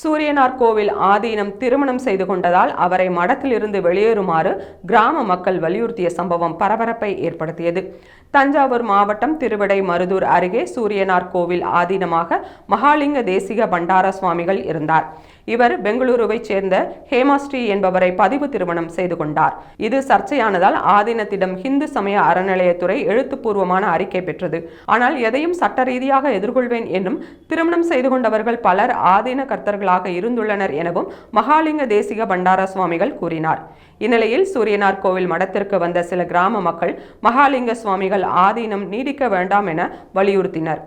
சூரியனார் கோவில் ஆதீனம் திருமணம் செய்து கொண்டதால் அவரை மடத்திலிருந்து வெளியேறுமாறு கிராம மக்கள் வலியுறுத்திய சம்பவம் பரபரப்பை ஏற்படுத்தியது. தஞ்சாவூர் மாவட்டம் திருவிடை மருதூர் அருகே சூரியனார் கோவில் ஆதீனமாக மகாலிங்க தேசிக பண்டார சுவாமிகள் இருந்தார். இவர் பெங்களூருவைச் சேர்ந்த ஹேமாஸ்ரீ என்பவரை பதிவு திருமணம் செய்து கொண்டார். இது சர்ச்சையானதால் ஆதீனத்திடம் இந்து சமய அறநிலையத்துறை எழுத்துப்பூர்வமான அறிக்கை பெற்றது. ஆனால் எதையும் சட்ட ரீதியாக எதிர்கொள்வேன் என்னும் திருமணம் செய்து கொண்டவர்கள் பலர் ஆதீன கர்த்தர்கள் கர்த்தர்களாக இருந்துள்ளனர் எனவும் மகாலிங்க தேசிக பண்டார சுவாமிகள் கூறினார். இந்நிலையில் சூரியனார் கோவில் மடத்திற்கு வந்த சில கிராம மக்கள் மகாலிங்க சுவாமிகள் ஆதீனம் நீடிக்க வேண்டாம் என வலியுறுத்தினர்.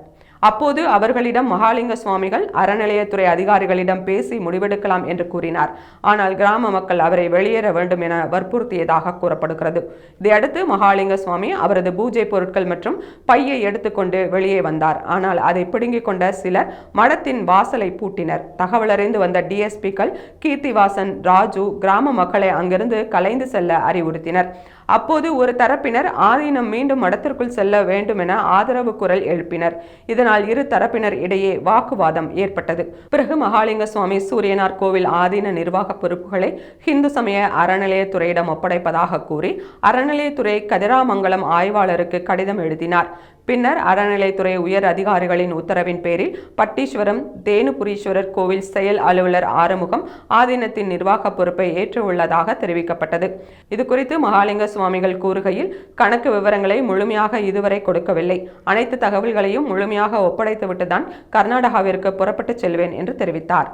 அப்போது அவர்களிடம் மகாலிங்க சுவாமிகள் அறநிலையத்துறை அதிகாரிகளிடம் பேசி முடிவெடுக்கலாம் என்று கூறினார். ஆனால் கிராம மக்கள் அவரை வெளியேற வேண்டும் என வற்புறுத்தியதாக கூறப்படுகிறது. இதையடுத்து மகாலிங்க சுவாமி அவரது பூஜை பொருட்கள் மற்றும் பையை எடுத்துக்கொண்டு வெளியே வந்தார். ஆனால் அதை பிடுங்கிக் கொண்ட சிலர் மடத்தின் வாசலை பூட்டினர். தகவலறிந்து வந்த டிஎஸ்பிக்கள் கீர்த்திவாசன் ராஜு கிராம மக்களை அங்கிருந்து கலைந்து செல்ல அறிவுறுத்தினர். அப்போது ஒரு தரப்பினர் ஆதீனம் மீண்டும் மடத்திற்குள் செல்ல வேண்டும் என ஆதரவு குரல் எழுப்பினர். இதனால் இரு தரப்பினர் இடையே வாக்குவாதம் ஏற்பட்டது. பிறகு மகாலிங்க சுவாமி சூரியனார் கோவில் ஆதீன நிர்வாக பொறுப்புகளை இந்து சமய அறநிலையத்துறையிடம் ஒப்படைப்பதாக கூறி அறநிலையத்துறை கதிராமங்கலம் ஆய்வாளருக்கு கடிதம் எழுதினார். பின்னர் அறநிலைத்துறை உயர் அதிகாரிகளின் உத்தரவின் பேரில் பட்டீஸ்வரம் தேனுபுரீஸ்வரர் கோவில் செயல் அலுவலர் ஆறுமுகம் ஆதீனத்தின் நிர்வாக பொறுப்பை ஏற்றுள்ளதாக தெரிவிக்கப்பட்டது. இது குறித்து மகாலிங்க சுவாமிகள் கூறுகையில் கணக்கு விவரங்களை முழுமையாக இதுவரை கொடுக்கவில்லை. அனைத்து தகவல்களையும் முழுமையாக ஒப்படைத்துவிட்டுதான் கர்நாடகாவிற்கு புறப்பட்டுச் செல்வேன் என்று தெரிவித்தார்.